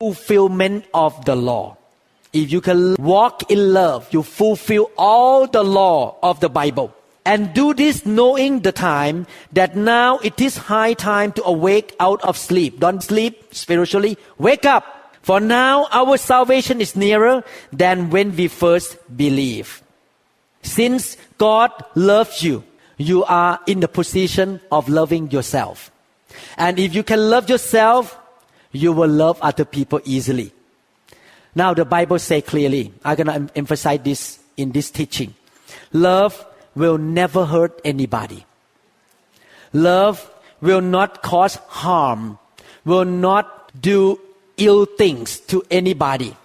fulfillment of the law. If you can walk in love, you fulfill all the law of the Bible. And do this knowing the time that now it is high time to awake out of sleep. Don't sleep spiritually. Wake up. For now our salvation is nearer than when we first believe. Since God loves you, you are in the position of loving yourself. And if you can love yourself, you will love other people easily. Now the Bible say clearly, I'm gonna emphasize this in this teaching. Love will never hurt anybody. Love will not cause harm, will not do ill things to anybody,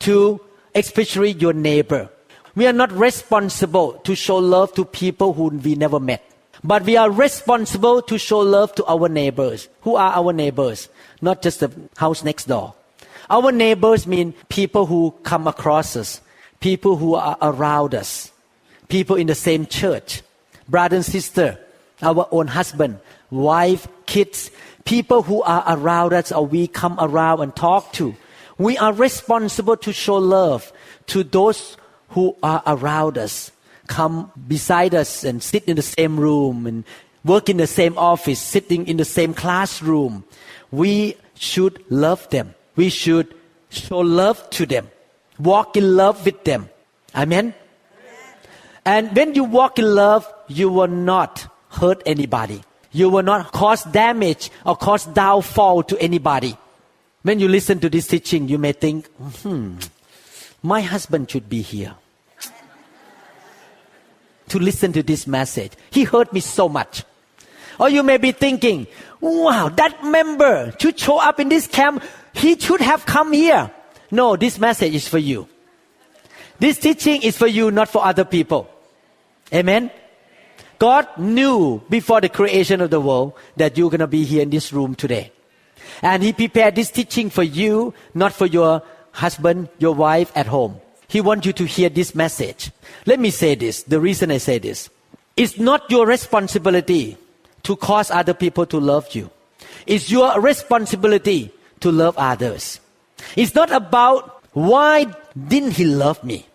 to especially your neighbor. We are not responsible to show love to people whom we never met. But we are responsible to show love to our neighbors. Who are our neighbors? Not just the house next door. Our neighbors mean people who come across us, people who are around us, people in the same church, brother and sister, our own husband, wife, kids, people who are around us or we come around and talk to. We are responsible to show love to those who are around us, come beside us and sit in the same room and work in the same office, sitting in the same classroom. We should love them. We should show love to them, walk in love with them. Amen. And when you walk in love, you will not hurt anybody. You will not cause damage or cause downfall to anybody. When you listen to this teaching, you may think, hmm, my husband should be here to listen to this message. He hurt me so much. Or you may be thinking, wow, that member should show up in this camp. He should have come here. No, this message is for you. This teaching is for you, not for other people. Amen. God knew before the creation of the world that you're going to be here in this room today. And He prepared this teaching for you, not for your husband, your wife at home. He wants you to hear this message. Let me say this. The reason I say this. It's not your responsibility to cause other people to love you. It's your responsibility to love others. It's not about why didn't he love me?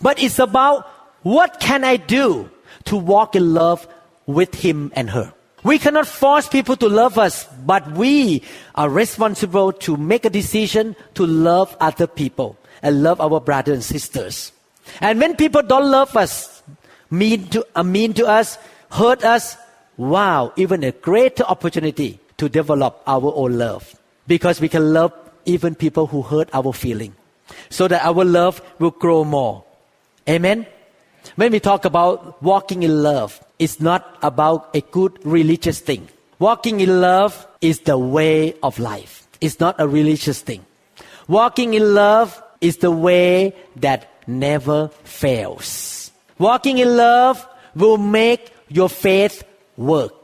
But it's about what can I do to walk in love with him and her. We cannot force people to love us, but we are responsible to make a decision to love other people and love our brothers and sisters. And when people don't love us, mean to, uh, mean to us, hurt us, wow, even a greater opportunity to develop our own love. Because we can love even people who hurt our feeling. So that our love will grow more. Amen? When we talk about walking in love, it's not about a good religious thing. Walking in love is the way of life. It's not a religious thing. Walking in love is the way that never fails. Walking in love will make your faith work.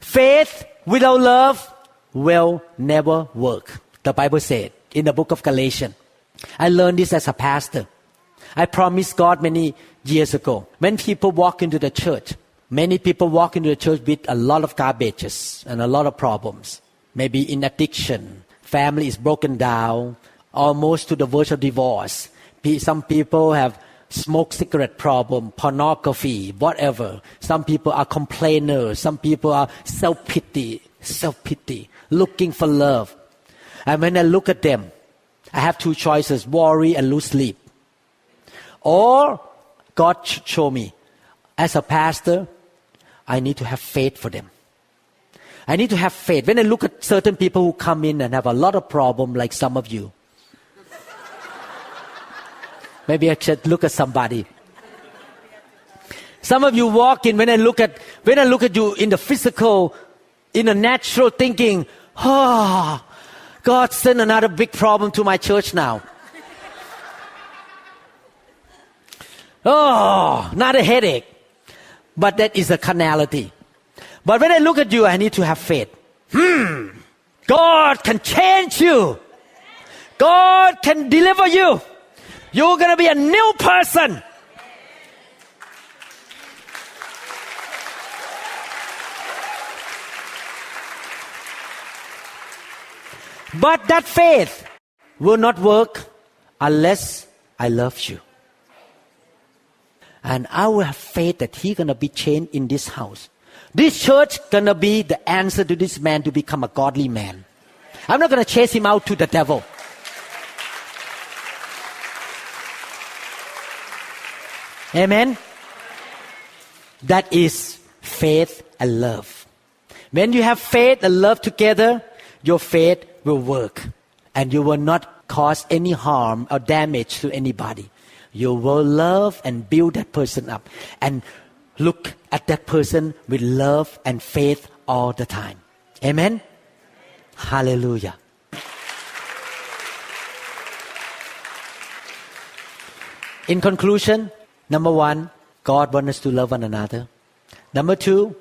Faith without love will never work. The Bible said in the book of Galatians. I learned this as a pastor. I promised God many years ago. When people walk into the church, many people walk into the church with a lot of garbages and a lot of problems. Maybe in addiction, family is broken down, almost to the verge of divorce. Some people have smoke cigarette problem, pornography, whatever. Some people are complainers. Some people are self pity, self pity, looking for love. And when I look at them, I have two choices: worry and lose sleep. Or God show me, as a pastor, I need to have faith for them. I need to have faith. When I look at certain people who come in and have a lot of problem, like some of you, maybe I should look at somebody. Some of you walk in when I look at when I look at you in the physical, in the natural thinking, oh, God sent another big problem to my church now. Oh, not a headache. But that is a carnality. But when I look at you, I need to have faith. Hmm. God can change you. God can deliver you. You're going to be a new person. But that faith will not work unless I love you. And I will have faith that he's gonna be changed in this house. This church gonna be the answer to this man to become a godly man. I'm not gonna chase him out to the devil. Amen. That is faith and love. When you have faith and love together, your faith will work and you will not cause any harm or damage to anybody. You will love and build that person up and look at that person with love and faith all the time. Amen. Hallelujah. In conclusion, number one, God wants us to love one another. Number two,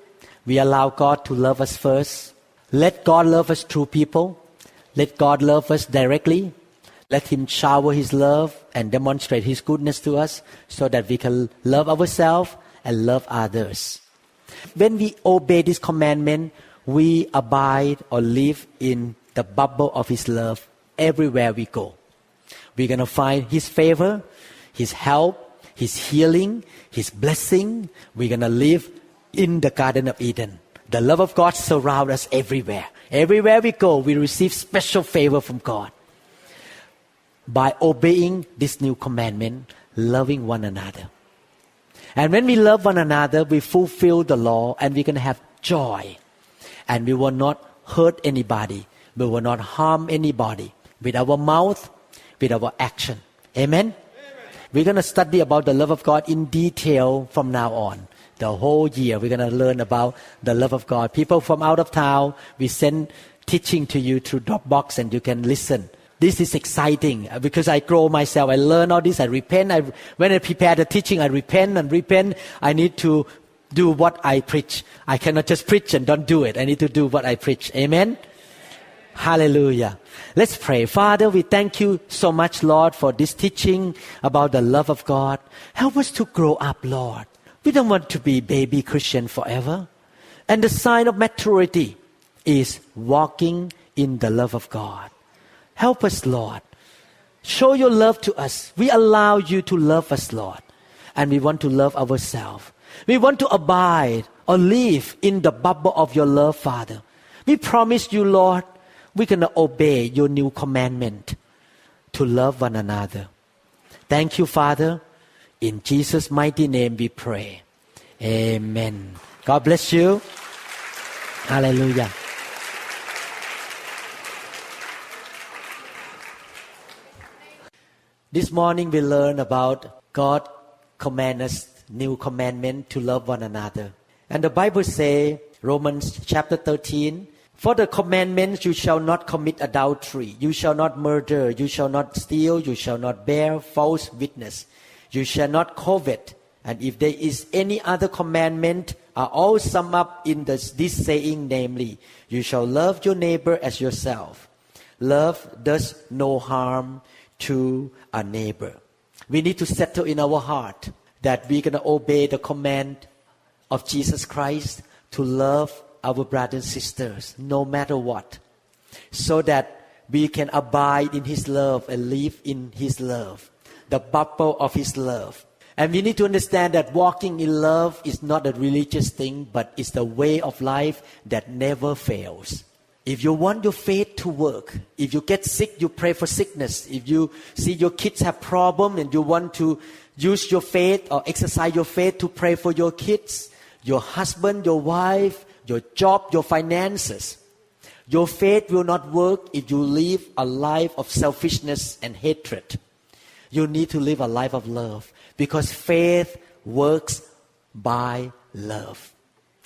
we allow God to love us first. Let God love us through people. Let God love us directly. Let Him shower His love and demonstrate His goodness to us so that we can love ourselves and love others. When we obey this commandment, we abide or live in the bubble of His love everywhere we go. We're going to find His favor, His help, His healing, His blessing. We're going to live in the Garden of Eden. The love of God surrounds us everywhere. Everywhere we go, we receive special favor from God by obeying this new commandment, loving one another. And when we love one another, we fulfill the law and we can have joy. And we will not hurt anybody. We will not harm anybody with our mouth, with our action. Amen? We're going to study about the love of God in detail from now on. The whole year, we're going to learn about the love of God. People from out of town, we send teaching to you through Dropbox and you can listen this is exciting uh, because I grow myself. I learn all this. I repent. I, when I prepare the teaching, I repent and repent. I need to do what I preach. I cannot just preach and don't do it. I need to do what I preach. Amen. Hallelujah. Let's pray. Father, we thank you so much, Lord, for this teaching about the love of God. Help us to grow up, Lord. We don't want to be baby Christian forever. And the sign of maturity is walking in the love of God. Help us, Lord. Show your love to us. We allow you to love us, Lord. And we want to love ourselves. We want to abide or live in the bubble of your love, Father. We promise you, Lord, we're going to obey your new commandment to love one another. Thank you, Father. In Jesus' mighty name we pray. Amen. God bless you. Hallelujah. This morning we learn about God command us new commandment to love one another. And the Bible say, Romans chapter 13, for the commandments you shall not commit adultery, you shall not murder, you shall not steal, you shall not bear false witness, you shall not covet. And if there is any other commandment, are all summed up in this, this saying, namely, you shall love your neighbor as yourself. Love does no harm to a neighbor. We need to settle in our heart that we're going to obey the command of Jesus Christ to love our brothers and sisters no matter what, so that we can abide in His love and live in His love, the bubble of His love. And we need to understand that walking in love is not a religious thing, but it's the way of life that never fails. If you want your faith to work, if you get sick, you pray for sickness. If you see your kids have problem and you want to use your faith or exercise your faith to pray for your kids, your husband, your wife, your job, your finances. Your faith will not work if you live a life of selfishness and hatred. You need to live a life of love because faith works by love.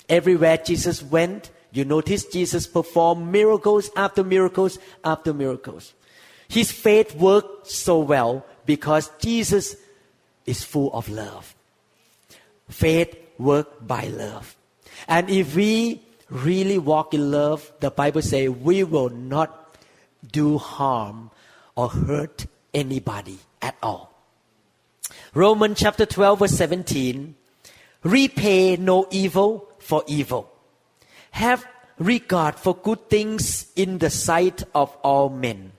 Everywhere Jesus went, you notice Jesus performed miracles after miracles after miracles. His faith worked so well because Jesus is full of love. Faith worked by love. And if we really walk in love, the Bible says we will not do harm or hurt anybody at all. Romans chapter 12 verse 17 repay no evil for evil have regard for good things in the sight of all men.